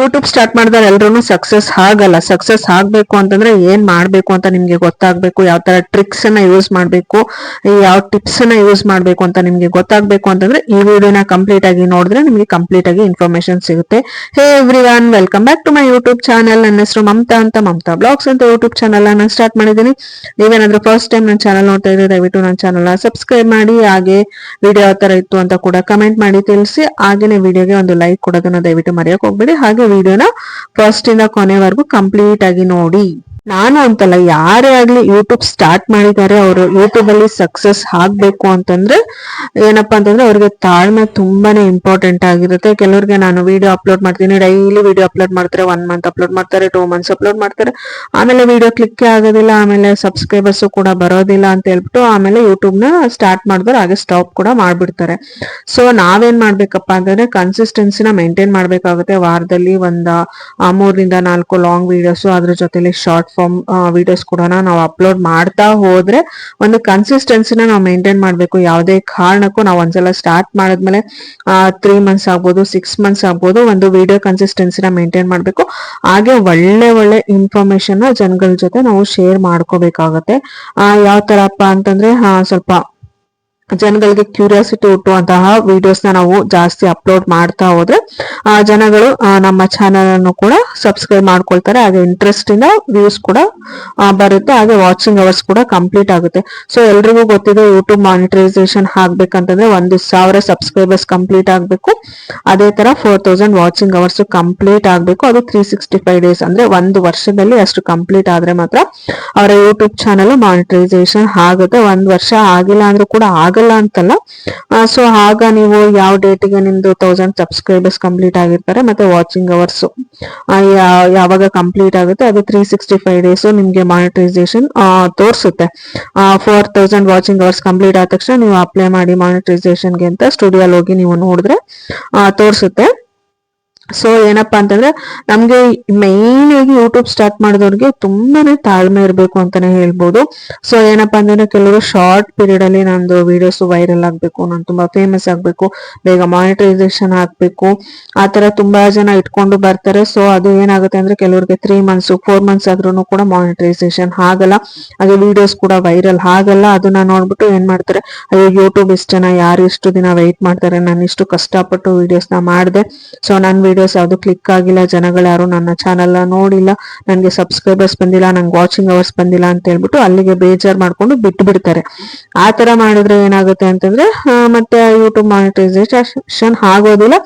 YouTube start ಮಾಡಿದ್ರೆ ಎಲ್ರು success ಆಗಲ್ಲ. ಸಕ್ಸಸ್ ಆಗಬೇಕು ಅಂತಂದ್ರೆ ಏನ್ ಮಾಡಬೇಕು ಅಂತ ನಿಮ್ಗೆ ಗೊತ್ತಾಗ್ಬೇಕು, ಯಾವ ತರ ಟ್ರಿಕ್ಸ್ ಅನ್ನ ಯೂಸ್ ಮಾಡಬೇಕು, ಯಾವ ಟಿಪ್ಸ್ ಅನ್ನ ಯೂಸ್ ಮಾಡ್ಬೇಕು ಅಂತ ನಿಮ್ಗೆ ಗೊತ್ತಾಗ್ಬೇಕು ಅಂತಂದ್ರೆ ಈ ವಿಡಿಯೋನ ಕಂಪ್ಲೀಟ್ ಆಗಿ ನೋಡಿದ್ರೆ ನಿಮ್ಗೆ ಕಂಪ್ಲೀಟ್ ಆಗಿ ಇನ್ಫಾರ್ಮೇಶನ್ ಸಿಗುತ್ತೆ. Hey everyone welcome back to my YouTube channel ನನ್ನ ಹೆಸರು ಮಮತಾ ಅಂತ. ಮಮತಾ ಬ್ಲಾಗ್ಸ್ ಅಂತ ಯೂಟ್ಯೂಬ್ ಚಾನಲ್ ನಾನು ಸ್ಟಾರ್ಟ್ ಮಾಡಿದ್ದೀನಿ. ನೀವೇನಾದ್ರೂ ಫಸ್ಟ್ ಟೈಮ್ ನನ್ನ ಚಾನಲ್ ನೋಡ್ತಾ ಇದ್ರೆ ದಯವಿಟ್ಟು ನನ್ನ ಚಾನಲ್ ಸಬ್ಸ್ಕ್ರೈಬ್ ಮಾಡಿ. ಹಾಗೆ ವಿಡಿಯೋ ಯಾವ ತರ ಇತ್ತು ಅಂತ ಕೂಡ ಕಮೆಂಟ್ ಮಾಡಿ ತಿಳಿಸಿ. ಹಾಗೇನೆ ವಿಡಿಯೋಗೆ ಒಂದು ಲೈಕ್ ಕೊಡೋದನ್ನ ದಯವಿಟ್ಟು ಮರೆಯೋಕೆ ಹೋಗ್ಬೇಡಿ. ಹಾಗೆ ವಿಡಿಯೋನ ಫಸ್ಟ್ ಇಂದ ಕೊನೆವರೆಗೂ ಕಂಪ್ಲೀಟ್ ಆಗಿ ನೋಡಿ. ನಾನು ಅಂತಲ್ಲ, ಯಾರೇ ಆಗ್ಲಿ ಯೂಟ್ಯೂಬ್ ಸ್ಟಾರ್ಟ್ ಮಾಡಿದ್ದಾರೆ, ಅವರು ಯೂಟ್ಯೂಬ್ ಅಲ್ಲಿ ಸಕ್ಸಸ್ ಆಗ್ಬೇಕು ಅಂತಂದ್ರೆ, ಏನಪ್ಪಾ ಅಂತಂದ್ರೆ ಅವ್ರಿಗೆ ತಾಳ್ಮೆ ತುಂಬಾನೇ ಇಂಪಾರ್ಟೆಂಟ್ ಆಗಿರುತ್ತೆ. ಕೆಲವ್ರಿಗೆ ನಾನು ವಿಡಿಯೋ ಅಪ್ಲೋಡ್ ಮಾಡ್ತೀನಿ ಡೈಲಿ ವಿಡಿಯೋ ಅಪ್ಲೋಡ್ ಮಾಡ್ತಾರೆ ಒನ್ ಮಂತ್ ಅಪ್ಲೋಡ್ ಮಾಡ್ತಾರೆ ಟೂ ಮಂತ್ಸ್ ಅಪ್ಲೋಡ್ ಮಾಡ್ತಾರೆ. ಆಮೇಲೆ ವಿಡಿಯೋ ಕ್ಲಿಕ್ ಆಗೋದಿಲ್ಲ, ಆಮೇಲೆ ಸಬ್ಸ್ಕ್ರೈಬರ್ಸ್ ಕೂಡ ಬರೋದಿಲ್ಲ ಅಂತ ಹೇಳ್ಬಿಟ್ಟು ಆಮೇಲೆ ಯೂಟ್ಯೂಬ್ನ ಸ್ಟಾರ್ಟ್ ಮಾಡಿದ್ರೆ ಹಾಗೆ ಸ್ಟಾಪ್ ಕೂಡ ಮಾಡ್ಬಿಡ್ತಾರೆ. ಸೊ ನಾವೇನ್ ಮಾಡ್ಬೇಕಪ್ಪ ಅಂತಂದ್ರೆ ಕನ್ಸಿಸ್ಟೆನ್ಸಿನ ಮೇಂಟೈನ್ ಮಾಡ್ಬೇಕಾಗುತ್ತೆ. ವಾರದಲ್ಲಿ ಒಂದ ಮೂರರಿಂದ ನಾಲ್ಕು ಲಾಂಗ್ ವಿಡಿಯೋಸ್ ಅದ್ರ ಜೊತೆಲಿ ಶಾರ್ಟ್ ಫಾರ್ಮ್ ವಿಡಿಯೋಸ್ ಕೂಡ ನಾವು ಅಪ್ಲೋಡ್ ಮಾಡ್ತಾ ಹೋದ್ರೆ ಒಂದು ಕನ್ಸಿಸ್ಟೆನ್ಸಿನ ನಾವು ಮೇಂಟೈನ್ ಮಾಡಬೇಕು. ಯಾವುದೇ ಕಾರಣಕ್ಕೂ ನಾವು ಒಂದ್ಸಲ ಸ್ಟಾರ್ಟ್ ಮಾಡಿದ್ಮೇಲೆ ತ್ರೀ ಮಂತ್ಸ್ ಆಗ್ಬೋದು ಸಿಕ್ಸ್ ಮಂತ್ಸ್ ಆಗ್ಬೋದು ಒಂದು ವಿಡಿಯೋ ಕನ್ಸಿಸ್ಟೆನ್ಸಿನ ಮೇಂಟೈನ್ ಮಾಡ್ಬೇಕು. ಹಾಗೆ ಒಳ್ಳೆ ಒಳ್ಳೆ ಇನ್ಫಾರ್ಮೇಶನ್ ಜನಗಳ ಜೊತೆ ನಾವು ಶೇರ್ ಮಾಡ್ಕೋಬೇಕಾಗತ್ತೆ. ಯಾವ ತರಪ್ಪ ಅಂತಂದ್ರೆ ಸ್ವಲ್ಪ ಜನಗಳಿಗೆ ಕ್ಯೂರಿಯಾಸಿಟಿ ಹುಟ್ಟುವಂತಹ ವಿಡಿಯೋಸ್ ನಾವು ಜಾಸ್ತಿ ಅಪ್ಲೋಡ್ ಮಾಡ್ತಾ ಹೋದ್ರೆ, ಆ, ಜನಗಳು ನಮ್ಮ ಚಾನಲ್ ಅನ್ನು ಕೂಡ ಸಬ್ಸ್ಕ್ರೈಬ್ ಮಾಡ್ಕೊಳ್ತಾರೆ. ಹಾಗೆ ಇಂಟ್ರೆಸ್ಟ್ ಇಂದ ವ್ಯೂಸ್ ಕೂಡ ಬರುತ್ತೆ. ಹಾಗೆ ವಾಚಿಂಗ್ ಅವರ್ಸ್ ಕೂಡ ಕಂಪ್ಲೀಟ್ ಆಗುತ್ತೆ. ಸೊ ಎಲ್ರಿಗೂ ಗೊತ್ತಿದೆ ಯೂಟ್ಯೂಬ್ ಮಾನಿಟೈಸೇಷನ್ ಆಗ್ಬೇಕಂತಂದ್ರೆ ಒಂದು ಸಾವಿರ ಸಬ್ಸ್ಕ್ರೈಬರ್ಸ್ ಕಂಪ್ಲೀಟ್ ಆಗಬೇಕು. ಅದೇ ತರ four thousand watching hours complete ಆಗಬೇಕು. ಅದು ತ್ರೀ ಸಿಕ್ಸ್ಟಿ ಫೈವ್ ಡೇಸ್ ಅಂದ್ರೆ ಒಂದು ವರ್ಷದಲ್ಲಿ ಅಷ್ಟು ಕಂಪ್ಲೀಟ್ ಆದ್ರೆ ಮಾತ್ರ ಅವರ ಯೂಟ್ಯೂಬ್ ಚಾನಲ್ ಮಾನಿಟೈಸೇಷನ್ ಆಗುತ್ತೆ. ಒಂದ್ ವರ್ಷ ಆಗಿಲ್ಲ ಅಂದ್ರೂ ಕೂಡ ಆಗಲ್ಲ ಅಂತಲ್ಲ. ಸೊ ಆಗ ನೀವು ಯಾವ ಡೇಟಿಗೆ ನಿಮ್ದು ತೌಸಂಡ್ ಸಬ್ಸ್ಕ್ರೈಬರ್ಸ್ ಕಂಪ್ಲೀಟ್ ಆಗಿರ್ತಾರೆ ಮತ್ತೆ ವಾಚಿಂಗ್ ಅವರ್ಸ್ ಯಾವಾಗ ಕಂಪ್ಲೀಟ್ ಆಗುತ್ತೆ ಅದು ತ್ರೀ ಸಿಕ್ಸ್ಟಿ ಫೈವ್ ಡೇಸ್ ನಿಮ್ಗೆ ಮಾನಿಟೈಸೇಷನ್ ತೋರಿಸುತ್ತೆ. Four thousand watching hours complete ಆದ ತಕ್ಷಣ ನೀವು ಅಪ್ಲೈ ಮಾಡಿ ಮಾನಿಟೈಸೇಷನ್ಗೆ ಅಂತ ಸ್ಟುಡಿಯೋಲ್ ಹೋಗಿ ನೀವು ನೋಡಿದ್ರೆ ತೋರಿಸುತ್ತೆ. ಸೊ ಏನಪ್ಪಾ ಅಂತಂದ್ರೆ, ನಮ್ಗೆ ಮೈನ್ ಆಗಿ ಯೂಟ್ಯೂಬ್ ಸ್ಟಾರ್ಟ್ ಮಾಡಿದವ್ರಿಗೆ ತುಂಬಾನೇ ತಾಳ್ಮೆ ಇರಬೇಕು ಅಂತಾನೆ ಹೇಳ್ಬೋದು. ಸೊ ಏನಪ್ಪಾ ಅಂತಂದ್ರೆ, ಕೆಲವರು ಶಾರ್ಟ್ ಪೀರಿಯಡ್ ಅಲ್ಲಿ ನಂದು ವಿಡಿಯೋಸ್ ವೈರಲ್ ಆಗ್ಬೇಕು, ನಾನು ತುಂಬಾ ಫೇಮಸ್ ಆಗ್ಬೇಕು, ಬೇಗ ಮಾನಿಟೈಸೇಷನ್ ಆಗ್ಬೇಕು, ಆ ತರ ತುಂಬಾ ಜನ ಇಟ್ಕೊಂಡು ಬರ್ತಾರೆ. ಸೊ ಅದು ಏನಾಗುತ್ತೆ ಅಂದ್ರೆ, ಕೆಲವರಿಗೆ ತ್ರೀ ಮಂತ್ಸ್ ಫೋರ್ ಮಂತ್ಸ್ ಆದ್ರೂ ಕೂಡ ಮಾನಿಟೈಸೇಷನ್ ಆಗಲ್ಲ. ಹಾಗೆ ವಿಡಿಯೋಸ್ ಕೂಡ ವೈರಲ್ ಆಗಲ್ಲ. ಅದನ್ನ ನೋಡ್ಬಿಟ್ಟು ಏನ್ ಮಾಡ್ತಾರೆ, ಅಯ್ಯೋ ಯೂಟ್ಯೂಬ್ ಇಷ್ಟ ಜನ ಯಾರು ಇಷ್ಟು ದಿನ ವೆಯ್ಟ್ ಮಾಡ್ತಾರೆ, ನಾನು ಇಷ್ಟು ಕಷ್ಟಪಟ್ಟು ವಿಡಿಯೋಸ್ನ ಮಾಡಿದೆ. ಸೊ ನನ್ನ ವಿಡಿಯೋಸ್ ಯಾವುದು ಕ್ಲಿಕ್ ಆಗಿಲ್ಲ, ಜನಗಳು ಯಾರು ನನ್ನ ಚಾನಲ್ ನೋಡಿಲ್ಲ, ನನಗೆ ಸಬ್ಸ್ಕ್ರೈಬರ್ಸ್ ಬಂದಿಲ್ಲ, ನಂಗೆ ವಾಚಿಂಗ್ ಅವರ್ಸ್ ಬಂದಿಲ್ಲ ಅಂತ ಹೇಳ್ಬಿಟ್ಟು ಅಲ್ಲಿಗೆ ಬೇಜಾರ್ ಮಾಡ್ಕೊಂಡು ಬಿಟ್ಟು ಬಿಡ್ತಾರೆ. ಆ ಥರ ಮಾಡಿದ್ರೆ ಏನಾಗುತ್ತೆ ಅಂತಂದ್ರೆ ಮತ್ತೆ ಯೂಟ್ಯೂಬ್ ಮಾನಿಟೈಸೇಷನ್ ಆಗೋದಿಲ್ಲ.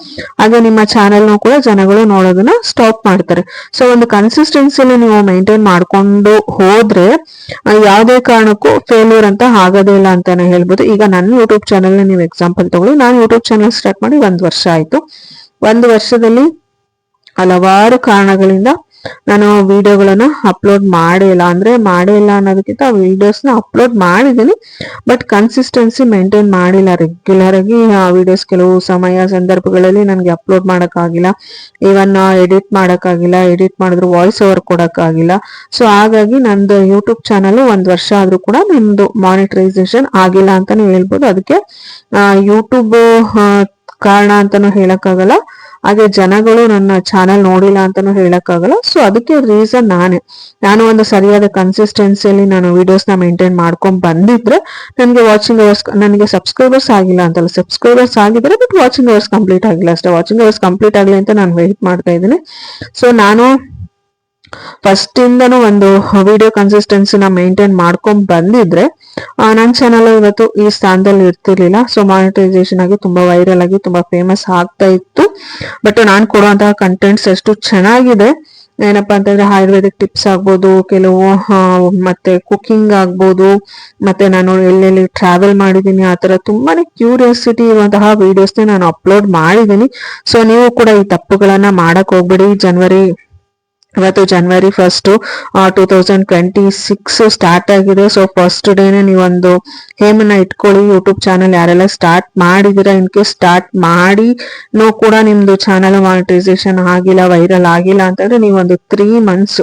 ಹಾಗೆ ನಿಮ್ಮ ಚಾನೆಲ್ ಕೂಡ ಜನಗಳು ನೋಡೋದನ್ನ ಸ್ಟಾಪ್ ಮಾಡ್ತಾರೆ. ಸೊ ಒಂದು ಕನ್ಸಿಸ್ಟೆನ್ಸಿಲಿ ನೀವು ಮೈಂಟೈನ್ ಮಾಡ್ಕೊಂಡು ಹೋದ್ರೆ ಯಾವುದೇ ಕಾರಣಕ್ಕೂ ಫೇಲ್ಯೂರ್ ಅಂತ ಆಗೋದೇ ಇಲ್ಲ ಅಂತಾನೆ ಹೇಳ್ಬೋದು. ಈಗ ನನ್ನ ಯೂಟ್ಯೂಬ್ ಚಾನೆಲ್ ನೀವು ಎಕ್ಸಾಂಪಲ್ ತಗೊಳ್ಳಿ. ನಾನು ಯೂಟ್ಯೂಬ್ ಚಾನೆಲ್ ಸ್ಟಾರ್ಟ್ ಮಾಡಿ ಒಂದು ವರ್ಷ ಆಯ್ತು. ಒಂದು ವರ್ಷದಲ್ಲಿ ಹಲವಾರು ಕಾರಣಗಳಿಂದ ನಾನು ವಿಡಿಯೋಗಳನ್ನ ಅಪ್ಲೋಡ್ ಮಾಡಿಲ್ಲ. ಅಂದ್ರೆ ಮಾಡಿಲ್ಲ ಅನ್ನೋದಕ್ಕಿಂತ ವಿಡಿಯೋಸ್ನ ಅಪ್ಲೋಡ್ ಮಾಡಿದ್ದೀನಿ. ಬಟ್ ಕನ್ಸಿಸ್ಟೆನ್ಸಿ ಮೇಂಟೈನ್ ಮಾಡಿಲ್ಲ ರೆಗ್ಯುಲರ್ ಆಗಿ. ಆ ವಿಡಿಯೋಸ್ ಕೆಲವು ಸಮಯ ಸಂದರ್ಭಗಳಲ್ಲಿ ನನಗೆ ಅಪ್ಲೋಡ್ ಮಾಡೋಕ್ಕಾಗಿಲ್ಲ. ಈವನ್ ಎಡಿಟ್ ಮಾಡೋಕ್ಕಾಗಿಲ್ಲ. ಎಡಿಟ್ ಮಾಡಿದ್ರು ವಾಯ್ಸ್ ಓವರ್ ಕೊಡೋಕ್ಕಾಗಿಲ್ಲ. ಸೊ ಹಾಗಾಗಿ ನಂದು ಯೂಟ್ಯೂಬ್ ಚಾನಲ್ ಒಂದು ವರ್ಷ ಆದ್ರೂ ಕೂಡ ನಿಮ್ಮದು ಮಾನಿಟರೈಸೇಷನ್ ಆಗಿಲ್ಲ ಅಂತಾನೆ ಹೇಳ್ಬೋದು. ಅದಕ್ಕೆ ಯೂಟ್ಯೂಬ್ ಕಾರಣ ಅಂತಾನು ಹೇಳಕ್ಕಾಗಲ್ಲ. ಹಾಗೆ ಜನಗಳು ನನ್ನ ಚಾನೆಲ್ ನೋಡಿಲ್ಲ ಅಂತಾನು ಹೇಳಕ್ಕಾಗಲ್ಲ. ಸೊ ಅದಕ್ಕೆ ರೀಸನ್ ನಾನೇ. ನಾನು ಒಂದು ಸರಿಯಾದ ಕನ್ಸಿಸ್ಟೆನ್ಸಿಯಲ್ಲಿ ನಾನು ವಿಡಿಯೋಸ್ನ ಮೇಂಟೈನ್ ಮಾಡ್ಕೊಂಡ್ ಬಂದಿದ್ರೆ ನನಗೆ ವಾಚಿಂಗ್ ಅವರ್ಸ್ ನನಗೆ ಸಬ್ಸ್ಕ್ರೈಬರ್ಸ್ ಆಗಿಲ್ಲ ಅಂತಲ್ಲ. ಸಬ್ಸ್ಕ್ರೈಬರ್ಸ್ ಆಗಿದ್ರೆ ಬಟ್ ವಾಚಿಂಗ್ ಅವರ್ಸ್ ಕಂಪ್ಲೀಟ್ ಆಗಿಲ್ಲ ಅಷ್ಟೇ. ವಾಚಿಂಗ್ ಅವರ್ಸ್ ಕಂಪ್ಲೀಟ್ ಆಗಲಿ ಅಂತ ನಾನು ವೆಯ್ಟ್ ಮಾಡ್ತಾ ಇದ್ದೀನಿ. ಸೊ ನಾನು ಫಸ್ಟ್ ಇಂದನೂ ಒಂದು ವಿಡಿಯೋ ಕನ್ಸಿಸ್ಟೆನ್ಸಿನ ಮೇಂಟೈನ್ ಮಾಡ್ಕೊಂಡ್ ಬಂದಿದ್ರೆ ನನ್ನ ಚಾನಲ್ ಇವತ್ತು ಈ ಸ್ಥಾನದಲ್ಲಿ ಇರ್ತಿರ್ಲಿಲ್ಲ. ಸೊ ಮಾನಿಟೈಸೇಷನ್ ಆಗಿ ತುಂಬಾ ವೈರಲ್ ಆಗಿ ತುಂಬಾ ಫೇಮಸ್ ಆಗ್ತಾ ಇತ್ತು. ಬಟ್ ನಾನು ಕೊಡುವಂತಹ ಕಂಟೆಂಟ್ಸ್ ಎಷ್ಟು ಚೆನ್ನಾಗಿದೆ. ಏನಪ್ಪಾ ಅಂತಂದ್ರೆ ಆಯುರ್ವೇದಿಕ್ ಟಿಪ್ಸ್ ಆಗ್ಬೋದು, ಕೆಲವು ಮತ್ತೆ ಕುಕಿಂಗ್ ಆಗ್ಬೋದು, ಮತ್ತೆ ನಾನು ಎಲ್ಲೆಲ್ಲಿ ಟ್ರಾವೆಲ್ ಮಾಡಿದ್ದೀನಿ, ಆ ತರ ತುಂಬಾನೇ ಕ್ಯೂರಿಯಾಸಿಟಿ ಇರುವಂತಹ ವಿಡಿಯೋಸ್ನ ನಾನು ಅಪ್ಲೋಡ್ ಮಾಡಿದ್ದೀನಿ. ಸೊ ನೀವು ಕೂಡ ಈ ತಪ್ಪುಗಳನ್ನ ಮಾಡಕ್ ಹೋಗ್ಬೇಡಿ. ಜನವರಿ ಇವತ್ತು January first two thousand twenty six start ಆಗಿದೆ. ಸೊ ಫಸ್ಟ್ ಡೇನೆ ನೀವೊಂದು ಹೇಮನ್ನ ಇಟ್ಕೊಳ್ಳಿ. ಯೂಟ್ಯೂಬ್ ಚಾನಲ್ ಯಾರೆಲ್ಲ ಸ್ಟಾರ್ಟ್ ಮಾಡಿದಿರ ಇನ್ ಸ್ಟಾರ್ಟ್ ಮಾಡಿನೂ ಕೂಡ ನಿಮ್ದು ಚಾನಲ್ ಮಾನಿಟೈಸೇಷನ್ ಆಗಿಲ್ಲ ವೈರಲ್ ಆಗಿಲ್ಲ ಅಂತಂದ್ರೆ ನೀವೊಂದು ತ್ರೀ ಮಂತ್ಸ್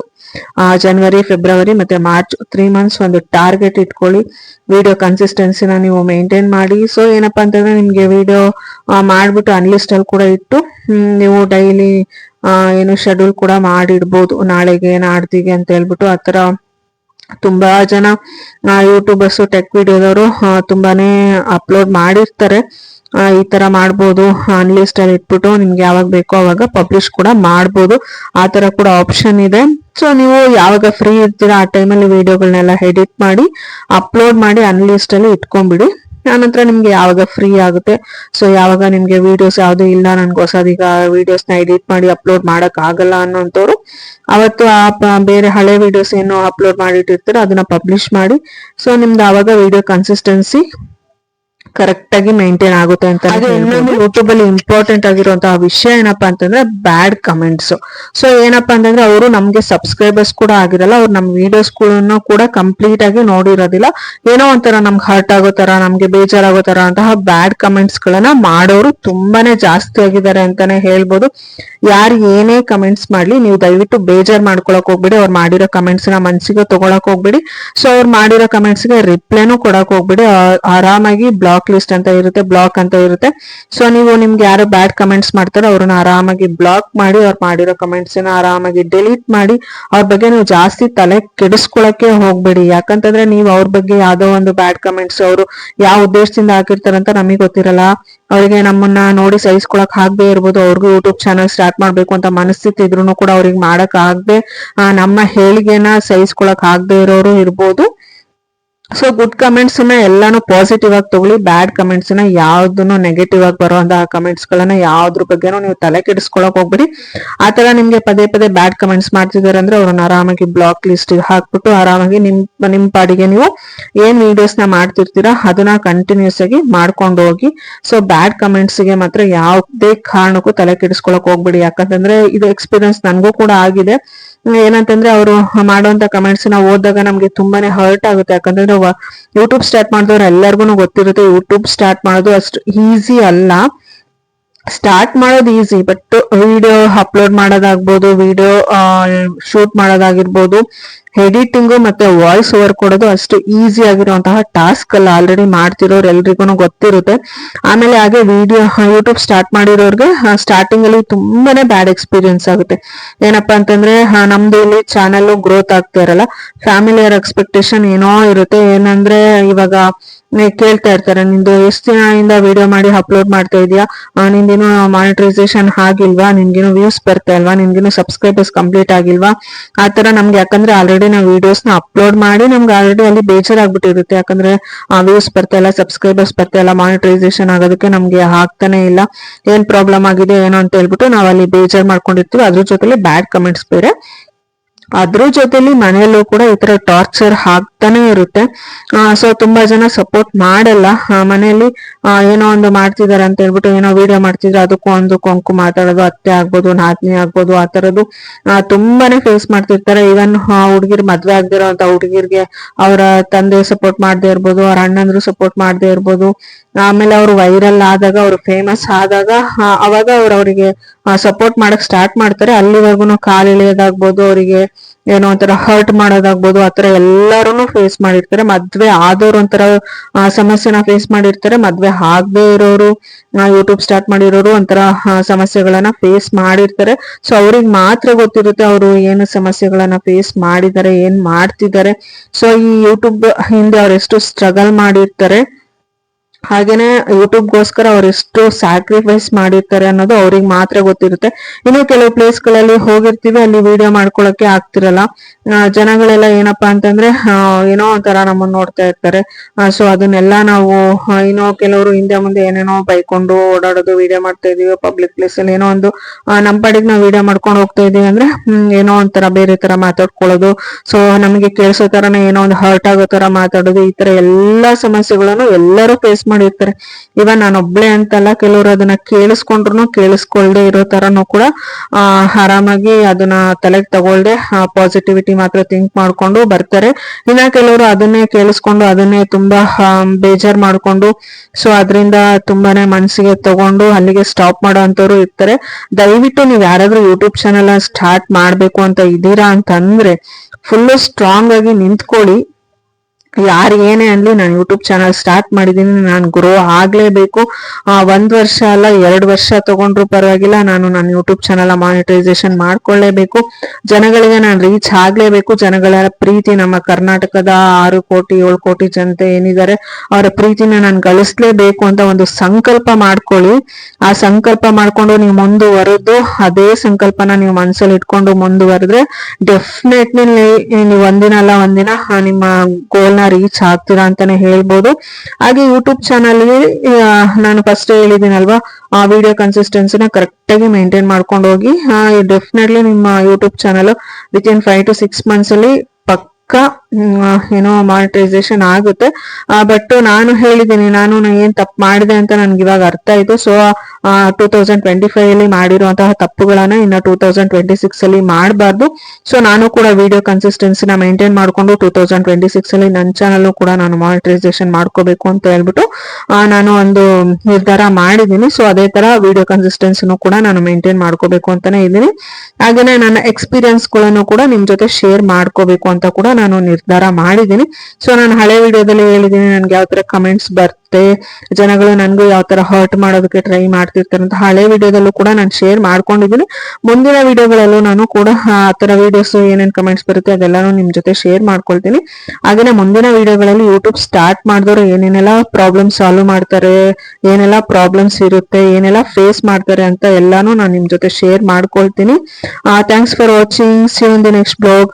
ಜನವರಿ ಫೆಬ್ರವರಿ ಮತ್ತೆ ಮಾರ್ಚ್ ತ್ರೀ ಮಂತ್ಸ್ ಒಂದು ಟಾರ್ಗೆಟ್ ಇಟ್ಕೊಳ್ಳಿ. ವಿಡಿಯೋ ಕನ್ಸಿಸ್ಟೆನ್ಸಿನ ನೀವು ಮೇಂಟೈನ್ ಮಾಡಿ. ಸೊ ಏನಪ್ಪಾ ಅಂತಂದ್ರೆ ನಿಮ್ಗೆ ವಿಡಿಯೋ ಮಾಡ್ಬಿಟ್ಟು ಅನ್ಲಿಸ್ಟ್ ಅಲ್ಲಿ ಕೂಡ ಇಟ್ಟು ನೀವು ಡೈಲಿ ಏನು ಶೆಡ್ಯೂಲ್ ಕೂಡ ಮಾಡಿಡ್ಬೋದು. ನಾಳೆಗೆ, ನಾಡ್ದಿಗೆ ಅಂತ ಹೇಳ್ಬಿಟ್ಟು ಆ ಥರ ತುಂಬಾ ಜನ ಯೂಟ್ಯೂಬರ್ಸ್ ಟೆಕ್ ವಿಡಿಯೋದವರು ತುಂಬಾನೇ ಅಪ್ಲೋಡ್ ಮಾಡಿರ್ತಾರೆ. ಈ ತರ ಮಾಡ್ಬೋದು. ಅನ್ಲಿಸ್ಟ್ ಅಲ್ಲಿ ಇಟ್ಬಿಟ್ಟು ನಿಮ್ಗೆ ಯಾವಾಗ ಬೇಕೋ ಅವಾಗ ಪಬ್ಲಿಷ್ ಕೂಡ ಮಾಡ್ಬೋದು. ಆ ತರ ಕೂಡ ಆಪ್ಷನ್ ಇದೆ. ಸೊ ನೀವು ಯಾವಾಗ ಫ್ರೀ ಇರ್ತೀರಾ ಆ ಟೈಮಲ್ಲಿ ವಿಡಿಯೋಗಳನ್ನೆಲ್ಲ ಎಡಿಟ್ ಮಾಡಿ ಅಪ್ಲೋಡ್ ಮಾಡಿ ಅನ್ಲಿಸ್ಟ್ ಅಲ್ಲಿ ಇಟ್ಕೊಂಡ್ಬಿಡಿ. ಆನಂತರ ನಿಮ್ಗೆ ಯಾವಾಗ ಫ್ರೀ ಆಗುತ್ತೆ. ಸೊ ಯಾವಾಗ ನಿಮ್ಗೆ ವಿಡಿಯೋಸ್ ಯಾವ್ದು ಇಲ್ಲ ನನ್ಗೆ ಹೊಸದೀಗ ವಿಡಿಯೋಸ್ನ ಎಡಿಟ್ ಮಾಡಿ ಅಪ್ಲೋಡ್ ಮಾಡಕ್ ಆಗಲ್ಲ ಅನ್ನೋಂಥವ್ರು, ಅವತ್ತು ಆ ಬೇರೆ ಹಳೆ ವಿಡಿಯೋಸ್ ಏನು ಅಪ್ಲೋಡ್ ಮಾಡಿಟ್ಟಿರ್ತಾರೆ, ಅದನ್ನ ಪಬ್ಲಿಷ್ ಮಾಡಿ. ಸೊ ನಿಮ್ದು ಆವಾಗ ವಿಡಿಯೋ ಕನ್ಸಿಸ್ಟೆನ್ಸಿ ಕರೆಕ್ಟ್ ಆಗಿ ಮೇಂಟೈನ್ ಆಗುತ್ತೆ ಅಂತ ಇನ್ನೊಂದು ಯೂಟ್ಯೂಬ್ ಅಲ್ಲಿ ಇಂಪಾರ್ಟೆಂಟ್ ಆಗಿರುವಂತಹ ವಿಷಯ ಏನಪ್ಪಾ ಅಂತಂದ್ರೆ ಬ್ಯಾಡ್ ಕಮೆಂಟ್ಸ್ ಸೊ ಏನಪ್ಪಾ ಅಂತಂದ್ರೆ ಅವರು ನಮ್ಗೆ ಸಬ್ಸ್ಕ್ರೈಬರ್ಸ್ ಕೂಡ ಆಗಿರಲ್ಲ ಅವ್ರು ನಮ್ ವಿಡಿಯೋಸ್ ಕೂಡ ಕಂಪ್ಲೀಟ್ ಆಗಿ ನೋಡಿರೋದಿಲ್ಲ. ಏನೋ ಒಂಥರ ನಮ್ಗೆ ಹರ್ಟ್ ಆಗೋ ತರ ನಮ್ಗೆ ಬೇಜಾರಾಗೋ ತರ ಅಂತಹ ಬ್ಯಾಡ್ ಕಮೆಂಟ್ಸ್ ಗಳನ್ನ ಮಾಡೋರು ತುಂಬಾನೇ ಜಾಸ್ತಿ ಆಗಿದ್ದಾರೆ ಅಂತಾನೆ ಹೇಳ್ಬೋದು. ಯಾರು ಏನೇ ಕಮೆಂಟ್ಸ್ ಮಾಡ್ಲಿ ನೀವು ದಯವಿಟ್ಟು ಬೇಜಾರ್ ಮಾಡ್ಕೊಳಕ್ ಹೋಗ್ಬೇಡಿ. ಅವ್ರು ಮಾಡಿರೋ ಕಮೆಂಟ್ಸ್ನ ಮನ್ಸಿಗೆ ತಗೊಳಕ್ ಹೋಗ್ಬೇಡಿ. ಸೊ ಅವ್ರು ಮಾಡಿರೋ ಕಮೆಂಟ್ಸ್ಗೆ ರಿಪ್ಲೈನು ಕೊಡಕ್ ಹೋಗ್ಬೇಡಿ. ಆರಾಮಾಗಿ ಬ್ಲಾಕ್ ಲಿಸ್ಟ್ ಅಂತ ಇರುತ್ತೆ ಬ್ಲಾಕ್ ಅಂತ ಇರುತ್ತೆ. ಸೊ ನೀವು ನಿಮ್ಗೆ ಯಾರು ಬ್ಯಾಡ್ ಕಮೆಂಟ್ಸ್ ಮಾಡ್ತಾರೋ ಅವ್ರನ್ನ ಆರಾಮಾಗಿ ಬ್ಲಾಕ್ ಮಾಡಿ, ಅವ್ರು ಮಾಡಿರೋ ಕಮೆಂಟ್ಸ್ ಆರಾಮಾಗಿ ಡಿಲೀಟ್ ಮಾಡಿ, ಅವ್ರ ಬಗ್ಗೆ ನೀವು ಜಾಸ್ತಿ ತಲೆ ಕೆಡಿಸ್ಕೊಳಕ್ಕೆ ಹೋಗ್ಬೇಡಿ. ಯಾಕಂತಂದ್ರೆ ನೀವು ಅವ್ರ ಬಗ್ಗೆ ಯಾವ್ದೋ ಒಂದು ಬ್ಯಾಡ್ ಕಮೆಂಟ್ಸ್ ಅವರು ಯಾವ ಉದ್ದೇಶದಿಂದ ಹಾಕಿರ್ತಾರಂತ ನಮಗೆ ಗೊತ್ತಿರಲ್ಲ. ಅವರಿಗೆ ನಮ್ಮನ್ನ ನೋಡಿ ಸಹಿಸ್ಕೊಳಕ್ ಆಗದೆ ಇರ್ಬೋದು. ಅವ್ರಿಗೂ ಯೂಟ್ಯೂಬ್ ಚಾನಲ್ ಸ್ಟಾರ್ಟ್ ಮಾಡ್ಬೇಕು ಅಂತ ಮನಸ್ಥಿತಿ ಇದ್ರು ಕೂಡ ಅವ್ರಿಗೆ ಮಾಡಕ್ ಆಗದೆ ನಮ್ಮ ಹೇಳಿಗೆನ ಸಹಿಸ್ಕೊಳಕ್ ಆಗದೆ ಇರೋರು ಇರ್ಬೋದು. ಸೊ ಗುಡ್ ಕಮೆಂಟ್ಸ್ನ ಎಲ್ಲಾನು ಪಾಸಿಟಿವ್ ಆಗಿ ತಗೊಳ್ಳಿ ಬ್ಯಾಡ್ ಕಮೆಂಟ್ಸ್ನ ಯಾವ್ದನ್ನು ನೆಗೆಟಿವ್ ಆಗಿ ಬರುವಂತಹ ಕಮೆಂಟ್ಸ್ ಗಳನ್ನ ಯಾವ್ದ್ರ ಬಗ್ಗೆನೂ ನೀವು ತಲೆ ಕೆಡಿಸ್ಕೊಳಕ್ ಹೋಗ್ಬಿಡಿ. ಆತರ ನಿಮ್ಗೆ ಪದೇ ಪದೇ ಬ್ಯಾಡ್ ಕಮೆಂಟ್ಸ್ ಮಾಡ್ತಿದಾರೆ ಅಂದ್ರೆ ಅವ್ರನ್ನ ಆರಾಮಾಗಿ ಬ್ಲಾಕ್ ಲಿಸ್ಟ್ ಹಾಕ್ಬಿಟ್ಟು ಆರಾಮಾಗಿ ನಿಮ್ ನಿಮ್ ಪಾಡಿಗೆ ನೀವು ಏನ್ ವಿಡಿಯೋಸ್ನ ಮಾಡ್ತಿರ್ತೀರಾ ಅದನ್ನ ಕಂಟಿನ್ಯೂಸ್ ಆಗಿ ಮಾಡ್ಕೊಂಡು ಹೋಗಿ. ಸೊ ಬ್ಯಾಡ್ ಕಮೆಂಟ್ಸ್ಗೆ ಮಾತ್ರ ಯಾವುದೇ ಕಾರಣಕ್ಕೂ ತಲೆ ಕೆಡಿಸ್ಕೊಳಕ್ ಹೋಗ್ಬಿಡಿ. ಯಾಕಂತಂದ್ರೆ ಇದು ಎಕ್ಸ್ಪೀರಿಯನ್ಸ್ ನನ್ಗೂ ಕೂಡ ಆಗಿದೆ. ಏನಂತಂದ್ರೆ ಅವರು ಮಾಡುವಂತ ಕಮೆಂಟ್ಸ್ನ ಓದಿದಾಗ ನಮ್ಗೆ ತುಂಬಾನೇ ಹರ್ಟ್ ಆಗುತ್ತೆ. ಯಾಕಂದ್ರೆ ಯೂಟ್ಯೂಬ್ ಸ್ಟಾರ್ಟ್ ಮಾಡಿದವ್ರು ಎಲ್ಲರಿಗೂ ಗೊತ್ತಿರುತ್ತೆ ಯೂಟ್ಯೂಬ್ ಸ್ಟಾರ್ಟ್ ಮಾಡೋದು ಅಷ್ಟು ಈಸಿ ಅಲ್ಲ. ಸ್ಟಾರ್ಟ್ ಮಾಡೋದು ಈಸಿ ಬಟ್ ವಿಡಿಯೋ ಅಪ್ಲೋಡ್ ಮಾಡೋದಾಗ್ಬೋದು ವಿಡಿಯೋ ಶೂಟ್ ಮಾಡೋದಾಗಿರ್ಬೋದು. ಎಡಿಟಿಂಗು ಮತ್ತೆ ವಾಯ್ಸ್ ಓವರ್ ಕೊಡೋದು ಅಷ್ಟು ಈಸಿ ಆಗಿರುವಂತಹ ಟಾಸ್ಕ್ ಅಲ್ಲ ಆಲ್ರೆಡಿ ಮಾಡ್ತಿರೋರು ಎಲ್ರಿಗೂ ಗೊತ್ತಿರುತ್ತೆ. ಆಮೇಲೆ ಹಾಗೆ ವಿಡಿಯೋ ಯೂಟ್ಯೂಬ್ ಸ್ಟಾರ್ಟ್ ಮಾಡಿರೋರ್ಗೆ ಸ್ಟಾರ್ಟಿಂಗ್ ಅಲ್ಲಿ ತುಂಬಾನೇ ಬ್ಯಾಡ್ ಎಕ್ಸ್ಪೀರಿಯನ್ಸ್ ಆಗುತ್ತೆ. ಏನಪ್ಪಾ ಅಂತಂದ್ರೆ ನಮ್ದು ಇಲ್ಲಿ ಚಾನಲ್ ಗ್ರೋತ್ ಆಗ್ತಾ ಇರಲ್ಲ. ಫ್ಯಾಮಿಲಿಯರ್ ಎಕ್ಸ್ಪೆಕ್ಟೇಷನ್ ಏನೋ ಇರುತ್ತೆ. ಏನಂದ್ರೆ, ಇವಾಗ ಕೇಳ್ತಾ ಇರ್ತಾರೆ ನಿಂದು ಎಷ್ಟು ದಿನದಿಂದ ವಿಡಿಯೋ ಮಾಡಿ ಅಪ್ಲೋಡ್ ಮಾಡ್ತಾ ಇದೀಯಾ? ಆ, ನಿಂದೇನು ಮಾನಿಟೈಸೇಷನ್ ಆಗಿಲ್ವಾ? ನಿನ್ಗೇನು ವ್ಯೂಸ್ ಬರ್ತಾ ಇಲ್ವಾ? ನಿನ್ಗೇನು ಸಬ್ಸ್ಕ್ರೈಬರ್ಸ್ ಕಂಪ್ಲೀಟ್ ಆಗಿಲ್ವಾ? ಆ ತರ ನಮ್ಗೆ ಯಾಕಂದ್ರೆ ಆಲ್ರೆಡಿ ನಾವು ವಿಡಿಯೋಸ್ ಅಪ್ಲೋಡ್ ಮಾಡಿ ನಮ್ಗೆ ಆಲ್ರೆಡಿ ಅಲ್ಲಿ ಬೇಜಾರಾಗ್ಬಿಟ್ಟಿರುತ್ತೆ. ಯಾಕಂದ್ರೆ ವ್ಯೂಸ್ ಬರ್ತಾ ಇಲ್ಲ ಸಬ್ಸ್ಕ್ರೈಬರ್ಸ್ ಬರ್ತಾ ಇಲ್ಲ ಮಾನಿಟೈಸೇಷನ್ ಆಗೋದಕ್ಕೆ ನಮ್ಗೆ ಆಗ್ತಾನೆ ಇಲ್ಲ. ಏನ್ ಪ್ರಾಬ್ಲಮ್ ಆಗಿದೆ ಏನೋ ಅಂತ ಹೇಳ್ಬಿಟ್ಟು ನಾವು ಅಲ್ಲಿ ಬೇಜಾರ್ ಮಾಡ್ಕೊಂಡಿರ್ತೀವಿ. ಅದ್ರ ಜೊತೆಲಿ ಬ್ಯಾಡ್ ಕಮೆಂಟ್ಸ್ ಬೇರೆ. ಅದ್ರ ಜೊತೆಲಿ ಮನೆಯಲ್ಲೂ ಕೂಡ ಈ ತರ ಟಾರ್ಚರ್ ಆಗ್ತಾನೆ ಇರುತ್ತೆ. ಸೊ ತುಂಬಾ ಜನ ಸಪೋರ್ಟ್ ಮಾಡಲ್ಲ. ಮನೆಯಲ್ಲಿ ಏನೋ ಒಂದು ಮಾಡ್ತಿದಾರೆ ಅಂತ ಹೇಳ್ಬಿಟ್ಟು ಏನೋ ವಿಡಿಯೋ ಮಾಡ್ತಿದ್ರೆ ಅದಕ್ಕೂ ಒಂದು ಕೊಂಕು ಮಾತಾಡೋದು, ಅತ್ತೆ ಆಗ್ಬೋದು, ನಾದ್ನಿ ಆಗ್ಬೋದು, ಆ ತರದ್ದು ತುಂಬಾನೇ ಫೇಸ್ ಮಾಡ್ತಿರ್ತಾರೆ. ಈವನ್ ಹುಡುಗಿರ್ ಮದ್ವೆ ಆಗದಿರೋ ಅಂತ ಹುಡುಗಿರ್ಗೆ ಅವರ ತಂದೆ ಸಪೋರ್ಟ್ ಮಾಡದೇ ಇರ್ಬೋದು, ಅವ್ರ ಅಣ್ಣಂದ್ರು ಸಪೋರ್ಟ್ ಮಾಡದೇ ಇರ್ಬೋದು. ಆಮೇಲೆ ಅವರು ವೈರಲ್ ಆದಾಗ, ಅವರು ಫೇಮಸ್ ಆದಾಗ ಅವಾಗ ಅವ್ರು ಅವರಿಗೆ ಸಪೋರ್ಟ್ ಮಾಡಕ್ ಸ್ಟಾರ್ಟ್ ಮಾಡ್ತಾರೆ. ಅಲ್ಲಿವರೆಗೂ ಕಾಲ್ ಎಳೆಯೋದಾಗ್ಬೋದು, ಅವರಿಗೆ ಏನೋ ಒಂಥರ ಹರ್ಟ್ ಮಾಡೋದಾಗ್ಬೋದು, ಆ ಆತರ ಎಲ್ಲರೂ ಫೇಸ್ ಮಾಡಿರ್ತಾರೆ. ಮದ್ವೆ ಆದವ್ರು ಒಂಥರ ಸಮಸ್ಯೆನ ಫೇಸ್ ಮಾಡಿರ್ತಾರೆ. ಮದ್ವೆ ಆಗದೆ ಇರೋರು ಯೂಟ್ಯೂಬ್ ಸ್ಟಾರ್ಟ್ ಮಾಡಿರೋರು ಒಂಥರ ಸಮಸ್ಯೆಗಳನ್ನ ಫೇಸ್ ಮಾಡಿರ್ತಾರೆ. ಸೊ ಅವ್ರಿಗೆ ಮಾತ್ರ ಗೊತ್ತಿರುತ್ತೆ ಅವರು ಏನು ಸಮಸ್ಯೆಗಳನ್ನ ಫೇಸ್ ಮಾಡಿದ್ದಾರೆ, ಏನ್ ಮಾಡ್ತಿದ್ದಾರೆ. ಸೊ ಈ ಯೂಟ್ಯೂಬ್ ಹಿಂದೆ ಅವ್ರು ಎಷ್ಟು ಸ್ಟ್ರಗಲ್ ಮಾಡಿರ್ತಾರೆ. ಹಾಗೇನೆ ಯೂಟ್ಯೂಬ್ಗೋಸ್ಕರ ಅವ್ರು ಎಷ್ಟು ಸ್ಯಾಕ್ರಿಫೈಸ್ ಮಾಡಿರ್ತಾರೆ ಅನ್ನೋದು ಅವ್ರಿಗೆ ಮಾತ್ರ ಗೊತ್ತಿರುತ್ತೆ. ಇನ್ನು ಕೆಲವು ಪ್ಲೇಸ್ಗಳಲ್ಲಿ ಹೋಗಿರ್ತೀವಿ, ಅಲ್ಲಿ ವಿಡಿಯೋ ಮಾಡ್ಕೊಳಕ್ಕೆ ಆಗ್ತಿರಲ್ಲ. ಜನಗಳೆಲ್ಲ ಏನಪ್ಪಾ ಅಂತಂದ್ರೆ ಏನೋ ಒಂಥರ ನಮ್ಮನ್ನ ನೋಡ್ತಾ ಇರ್ತಾರೆ. ಸೊ ಅದನ್ನೆಲ್ಲ ನಾವು ಏನೋ ಕೆಲವರು ಹಿಂದೆ ಮುಂದೆ ಏನೇನೋ ಬೈಕೊಂಡು ಓಡಾಡೋದು ವಿಡಿಯೋ ಮಾಡ್ತಾ ಇದೀವಿ ಪಬ್ಲಿಕ್ ಪ್ಲೇಸ್ ಅಲ್ಲಿ ಏನೋ ಒಂದು ನಮ್ಮ ನಮ್ ಪಾಡಿಗೆ ನಾವು ವಿಡಿಯೋ ಮಾಡ್ಕೊಂಡು ಹೋಗ್ತಾ ಇದೀವಿ ಅಂದ್ರೆ ಏನೋ ಒಂಥರ ಬೇರೆ ತರ ಮಾತಾಡ್ಕೊಳ್ಳೋದು. ಸೊ ನಮಗೆ ಕೇಳಿಸೋ ತರನೇ ಏನೋ ಒಂದು ಹರ್ಟ್ ಆಗೋ ತರ ಮಾತಾಡೋದು, ಈ ತರ ಎಲ್ಲಾ ಸಮಸ್ಯೆಗಳನ್ನು ಎಲ್ಲರೂ ಫೇಸ್ ಮಾಡಿರ್ತಾರೆ. ಇವನ್ ನಾನು ಒಬ್ಳೆ ಅಂತಲ್ಲ, ಕೆಲವರು ಅದನ್ನ ಕೇಳಿಸ್ಕೊಂಡ್ರು ಕೇಳಿಸ್ಕೊಳ್ದೆ ಇರೋ ತರನು ಕೂಡ ಆರಾಮಾಗಿ ಅದನ್ನ ತಲೆಗೆ ತಗೊಳ್ದೆ ಪಾಸಿಟಿವಿಟಿ ಮಾತ್ರ ಥಿಂಕ್ ಮಾಡ್ಕೊಂಡು ಬರ್ತಾರೆ. ಇನ್ನ ಕೆಲವರು ಅದನ್ನೇ ಕೇಳಿಸ್ಕೊಂಡು ಅದನ್ನೇ ತುಂಬಾ ಬೇಜಾರ್ ಮಾಡ್ಕೊಂಡು ಸೊ ಅದರಿಂದ ತುಂಬಾನೇ ಮನಸ್ಸಿಗೆ ತಗೊಂಡು ಅಲ್ಲಿಗೆ ಸ್ಟಾಪ್ ಮಾಡೋ ಅಂತವ್ರು ಇರ್ತಾರೆ. ದಯವಿಟ್ಟು ನೀವು ಯಾರಾದ್ರೂ ಯೂಟ್ಯೂಬ್ ಚಾನೆಲ್ ಸ್ಟಾರ್ಟ್ ಮಾಡ್ಬೇಕು ಅಂತ ಇದ್ದೀರಾ ಅಂತಂದ್ರೆ ಫುಲ್ ಸ್ಟ್ರಾಂಗ್ ಆಗಿ ನಿಂತ್ಕೊಳ್ಳಿ. ಯಾರು ಏನೇ ಅನ್ಲಿ ನಾನು ಯೂಟ್ಯೂಬ್ ಚಾನಲ್ ಸ್ಟಾರ್ಟ್ ಮಾಡಿದ್ದೀನಿ ನಾನು ಗ್ರೋ ಆಗ್ಲೇಬೇಕು. ಒಂದ್ ವರ್ಷ ಅಲ್ಲ, ಎರಡು ವರ್ಷ ತಗೊಂಡ್ರು ಪರವಾಗಿಲ್ಲ, ನಾನು ನನ್ನ ಯೂಟ್ಯೂಬ್ ಚಾನಲ್ ಮಾನಿಟೈಸೇಷನ್ ಮಾಡ್ಕೊಳ್ಳೇಬೇಕು. ಜನಗಳಿಗೆ ನಾನು ರೀಚ್ ಆಗ್ಲೇಬೇಕು. ಜನಗಳ ಪ್ರೀತಿ ನಮ್ಮ ಕರ್ನಾಟಕದ ಆರು ಕೋಟಿ, ಏಳು ಕೋಟಿ ಜನತೆ ಏನಿದ್ದಾರೆ, ಅವರ ಪ್ರೀತಿನ ನಾನು ಗಳಿಸ್ಲೇಬೇಕು ಅಂತ ಒಂದು ಸಂಕಲ್ಪ ಮಾಡ್ಕೊಳ್ಳಿ. ಆ ಸಂಕಲ್ಪ ಮಾಡ್ಕೊಂಡು ನೀವು ಮುಂದುವರೆದು, ಅದೇ ಸಂಕಲ್ಪನ ನೀವು ಮನಸ್ಸಲ್ಲಿ ಇಟ್ಕೊಂಡು ಮುಂದುವರೆದ್ರೆ ಡೆಫಿನೆಟ್ಲಿ ನೀವು ಒಂದಿನ ಅಲ್ಲ ಒಂದಿನ ನಿಮ್ಮ ಗೋಲ್ನ ರೀಚ್ ಆಗ್ತೀರಾ ಅಂತಾನೆ ಹೇಳ್ಬೋದು. ಹಾಗೆ ಯೂಟ್ಯೂಬ್ ಚಾನಲ್ ನಾನು ಫಸ್ಟ್ ಹೇಳಿದಿನಲ್ವಾ ಆ ವಿಡಿಯೋ ಕನ್ಸಿಸ್ಟೆನ್ಸಿನ ಕರೆಕ್ಟ್ ಆಗಿ ಮೇಂಟೈನ್ ಮಾಡ್ಕೊಂಡು ಹೋಗಿ ಡೆಫಿನೆಟ್ಲಿ ನಿಮ್ಮ YouTube channel within five to six months ಅಲ್ಲಿ ಪಕ್ಕ ಏನೋ ಮಾನಿಟೈಸೇಷನ್ ಆಗುತ್ತೆ. ಬಟ್ ನಾನು ಹೇಳಿದ್ದೀನಿ ನಾನು ಏನ್ ತಪ್ಪು ಮಾಡಿದೆ ಅಂತ ನನ್ಗೆ ಇವಾಗ ಅರ್ಥ ಆಯ್ತು. So two thousand twenty five ಅಲ್ಲಿ ಮಾಡಿರುವಂತಹ ತಪ್ಪುಗಳನ್ನ ಇನ್ನ ಟೂ ತೌಸಂಡ್ ಟ್ವೆಂಟಿ ಸಿಕ್ಸ್ ಅಲ್ಲಿ ಮಾಡಬಾರ್ದು. ಸೊ ನಾನು ಕೂಡ ವಿಡಿಯೋ ಕನ್ಸಿಸ್ಟೆನ್ಸಿನ ಮೇಂಟೈನ್ ಮಾಡ್ಕೊಂಡು ಟೂ ತೌಸಂಡ್ ಟ್ವೆಂಟಿ ಸಿಕ್ಸ್ ಅಲ್ಲಿ ನನ್ನ ಚಾನಲ್ ಕೂಡ ನಾನು ಮಾನಿಟೈಸೇಷನ್ ಮಾಡ್ಕೋಬೇಕು ಅಂತ ಹೇಳ್ಬಿಟ್ಟು ನಾನು ಒಂದು ನಿರ್ಧಾರ ಮಾಡಿದ್ದೀನಿ ಸೊ ಅದೇ ತರ ವಿಡಿಯೋ ಕನ್ಸಿಸ್ಟೆನ್ಸಿನೂ ಕೂಡ ನಾನು ಮೇಂಟೈನ್ ಮಾಡ್ಕೋಬೇಕು ಅಂತಾನೆ ಇದ್ದೀನಿ. ಹಾಗೇನೆ ನನ್ನ ಎಕ್ಸ್ಪೀರಿಯನ್ಸ್ಗಳನ್ನು ಕೂಡ ನಿಮ್ ಜೊತೆ ಶೇರ್ ಮಾಡ್ಕೋಬೇಕು ಅಂತ ಕೂಡ ನಾನು ನಿರ್ಧಾರ ಮಾಡಿದ್ದೀನಿ. ಸೊ ನಾನು ಹಳೆ ವಿಡಿಯೋದಲ್ಲಿ ಹೇಳಿದ್ದೀನಿ, ನನ್ಗೆ ಯಾವ ತರ ಕಮೆಂಟ್ಸ್ ಬರ್ತೆ, ಜನಗಳು ನನ್ಗೂ ಯಾವ ತರ ಹರ್ಟ್ ಮಾಡೋದಕ್ಕೆ ಟ್ರೈ ಮಾಡ್ತಿರ್ತಾರೆ ಅಂತ ಹಳೆ ವಿಡಿಯೋದಲ್ಲೂ ಕೂಡ ನಾನು ಶೇರ್ ಮಾಡ್ಕೊಂಡಿದ್ದೀನಿ. ಮುಂದಿನ ವಿಡಿಯೋಗಳಲ್ಲೂ ನಾನು ಕೂಡ ಆ ತರ ವಿಡಿಯೋಸ್ ಏನೇನ್ ಕಮೆಂಟ್ಸ್ ಬರುತ್ತೆ ಅದೆಲ್ಲಾನು ನಿಮ್ ಜೊತೆ ಶೇರ್ ಮಾಡ್ಕೊಳ್ತೀನಿ. ಹಾಗೇನೆ ಮುಂದಿನ ವಿಡಿಯೋಗಳಲ್ಲಿ ಯೂಟ್ಯೂಬ್ ಸ್ಟಾರ್ಟ್ ಮಾಡಿದವರು ಏನೇನೆಲ್ಲ ಪ್ರಾಬ್ಲಮ್ ಸಾಲ್ವ್ ಮಾಡ್ತಾರೆ, ಏನೆಲ್ಲ ಪ್ರಾಬ್ಲಮ್ಸ್ ಇರುತ್ತೆ, ಏನೆಲ್ಲ ಫೇಸ್ ಮಾಡ್ತಾರೆ ಅಂತ ಎಲ್ಲಾನು ನಾನು ನಿಮ್ ಜೊತೆ ಶೇರ್ ಮಾಡ್ಕೊಳ್ತೀನಿ. Thanks for watching see in the next vlog